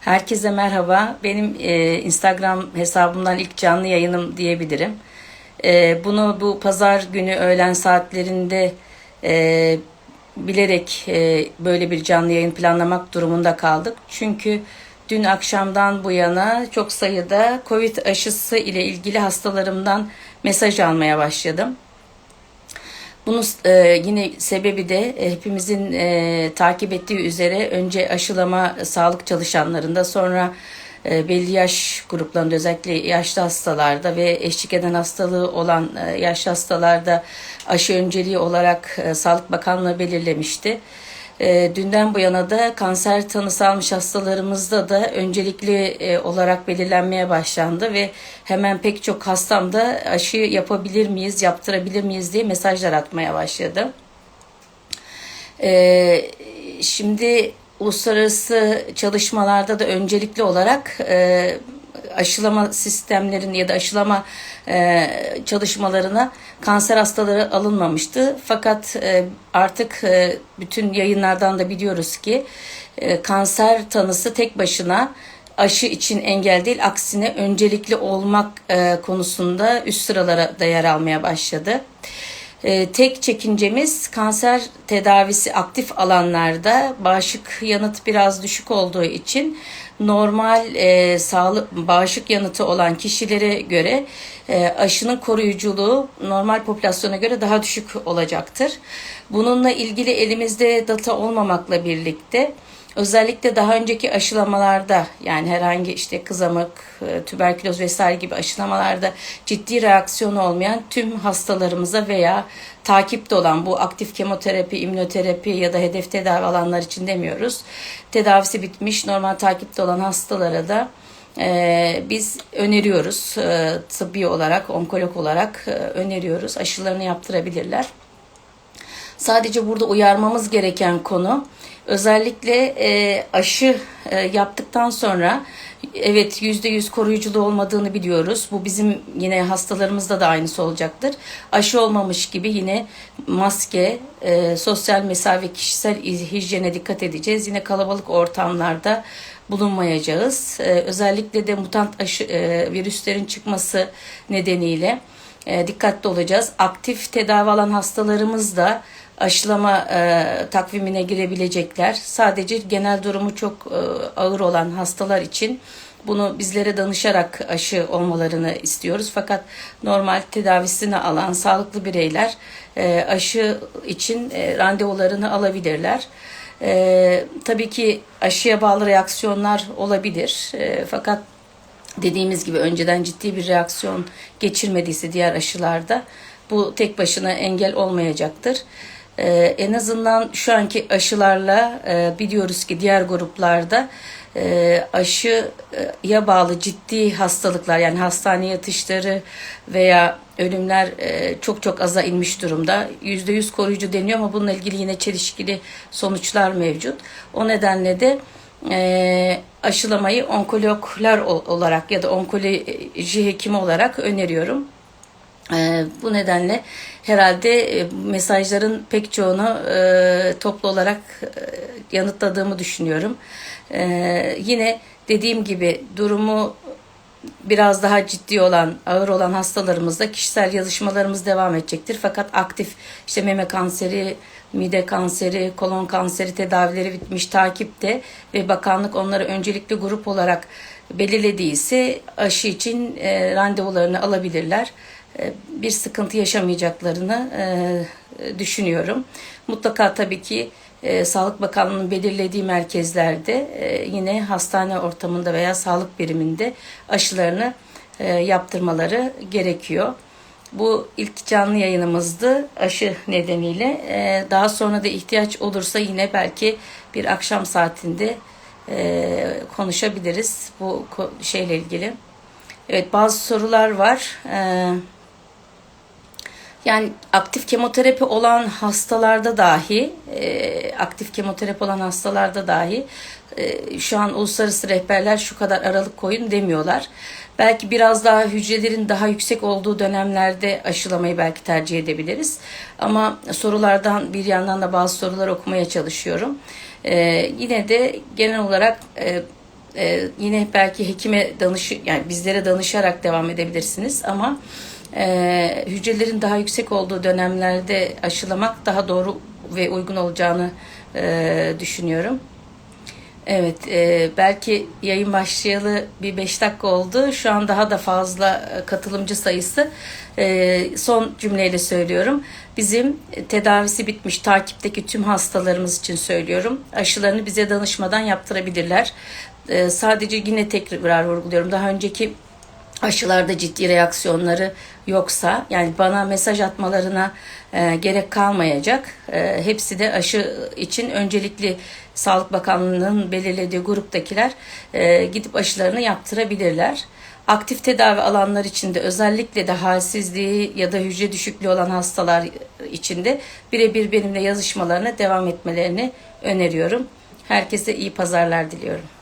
Herkese merhaba. Benim e, Instagram hesabımdan ilk canlı yayınım diyebilirim. E, bunu bu pazar günü öğlen saatlerinde e, bilerek e, böyle bir canlı yayın planlamak durumunda kaldık. Çünkü dün akşamdan bu yana çok sayıda Covid aşısı ile ilgili hastalarımdan mesaj almaya başladım. Bunun e, yine sebebi de e, hepimizin e, takip ettiği üzere önce aşılama sağlık çalışanlarında sonra e, belli yaş gruplarında özellikle yaşlı hastalarda ve eşlik eden hastalığı olan e, yaşlı hastalarda aşı önceliği olarak e, Sağlık Bakanlığı belirlemişti. E, dünden bu yana da kanser tanısı almış hastalarımızda da öncelikli e, olarak belirlenmeye başlandı ve hemen pek çok hastam da aşı yapabilir miyiz, yaptırabilir miyiz diye mesajlar atmaya başladı. E, şimdi uluslararası çalışmalarda da öncelikli olarak e, aşılama sistemlerin ya da aşılama e, çalışmalarına kanser hastaları alınmamıştı. Fakat e, artık e, bütün yayınlardan da biliyoruz ki e, kanser tanısı tek başına aşı için engel değil aksine öncelikli olmak e, konusunda üst sıralara da yer almaya başladı. E, tek çekincemiz kanser tedavisi aktif alanlarda bağışık yanıt biraz düşük olduğu için normal e, sağlık bağışık yanıtı olan kişilere göre e, aşının koruyuculuğu normal popülasyona göre daha düşük olacaktır. Bununla ilgili elimizde data olmamakla birlikte Özellikle daha önceki aşılamalarda yani herhangi işte kızamık, e, tüberküloz vesaire gibi aşılamalarda ciddi reaksiyon olmayan tüm hastalarımıza veya takipte olan bu aktif kemoterapi, immünoterapi ya da hedef tedavi alanlar için demiyoruz. Tedavisi bitmiş normal takipte olan hastalara da ee, biz öneriyoruz e, tıbbi olarak, onkolog olarak e, öneriyoruz. Aşılarını yaptırabilirler. Sadece burada uyarmamız gereken konu özellikle e, aşı e, yaptıktan sonra evet yüzde yüz koruyuculuğu olmadığını biliyoruz. Bu bizim yine hastalarımızda da aynısı olacaktır. Aşı olmamış gibi yine maske, e, sosyal mesafe, kişisel hijyene dikkat edeceğiz. Yine kalabalık ortamlarda bulunmayacağız. E, özellikle de mutant aşı, e, virüslerin çıkması nedeniyle e, dikkatli olacağız. Aktif tedavi alan hastalarımız da aşılama e, takvimine girebilecekler. Sadece genel durumu çok e, ağır olan hastalar için bunu bizlere danışarak aşı olmalarını istiyoruz. Fakat normal tedavisini alan sağlıklı bireyler e, aşı için e, randevularını alabilirler. E, tabii ki aşıya bağlı reaksiyonlar olabilir. E, fakat dediğimiz gibi önceden ciddi bir reaksiyon geçirmediyse diğer aşılarda bu tek başına engel olmayacaktır. Ee, en azından şu anki aşılarla e, biliyoruz ki diğer gruplarda e, aşıya bağlı ciddi hastalıklar yani hastane yatışları veya ölümler e, çok çok aza inmiş durumda. %100 koruyucu deniyor ama bununla ilgili yine çelişkili sonuçlar mevcut. O nedenle de e, aşılamayı onkologlar olarak ya da onkoloji hekimi olarak öneriyorum. E, bu nedenle herhalde e, mesajların pek çoğunu e, toplu olarak e, yanıtladığımı düşünüyorum. E, yine dediğim gibi durumu biraz daha ciddi olan, ağır olan hastalarımızda kişisel yazışmalarımız devam edecektir. Fakat aktif işte meme kanseri, mide kanseri, kolon kanseri tedavileri bitmiş takipte ve bakanlık onları öncelikli grup olarak belirlediyse aşı için e, randevularını alabilirler. E, bir sıkıntı yaşamayacaklarını e, düşünüyorum. Mutlaka tabii ki e, Sağlık Bakanlığı'nın belirlediği merkezlerde yine hastane ortamında veya sağlık biriminde aşılarını yaptırmaları gerekiyor. Bu ilk canlı yayınımızdı aşı nedeniyle. Daha sonra da ihtiyaç olursa yine belki bir akşam saatinde konuşabiliriz bu şeyle ilgili. Evet bazı sorular var. Yani aktif kemoterapi olan hastalarda dahi, e, aktif kemoterapi olan hastalarda dahi e, şu an uluslararası rehberler şu kadar aralık koyun demiyorlar. Belki biraz daha hücrelerin daha yüksek olduğu dönemlerde aşılamayı belki tercih edebiliriz. Ama sorulardan bir yandan da bazı sorular okumaya çalışıyorum. E, yine de genel olarak e, e, yine belki hekime danış yani bizlere danışarak devam edebilirsiniz ama e, hücrelerin daha yüksek olduğu dönemlerde aşılamak daha doğru ve uygun olacağını e, düşünüyorum. Evet, e, belki yayın başlayalı bir 5 dakika oldu. Şu an daha da fazla e, katılımcı sayısı. E, son cümleyle söylüyorum. Bizim tedavisi bitmiş takipteki tüm hastalarımız için söylüyorum. Aşılarını bize danışmadan yaptırabilirler. E, sadece yine tekrar vurguluyorum. Daha önceki aşılarda ciddi reaksiyonları yoksa yani bana mesaj atmalarına e, gerek kalmayacak. E, hepsi de aşı için öncelikli Sağlık Bakanlığı'nın belirlediği gruptakiler e, gidip aşılarını yaptırabilirler. Aktif tedavi alanlar içinde özellikle de halsizliği ya da hücre düşüklüğü olan hastalar içinde birebir benimle yazışmalarına devam etmelerini öneriyorum. Herkese iyi pazarlar diliyorum.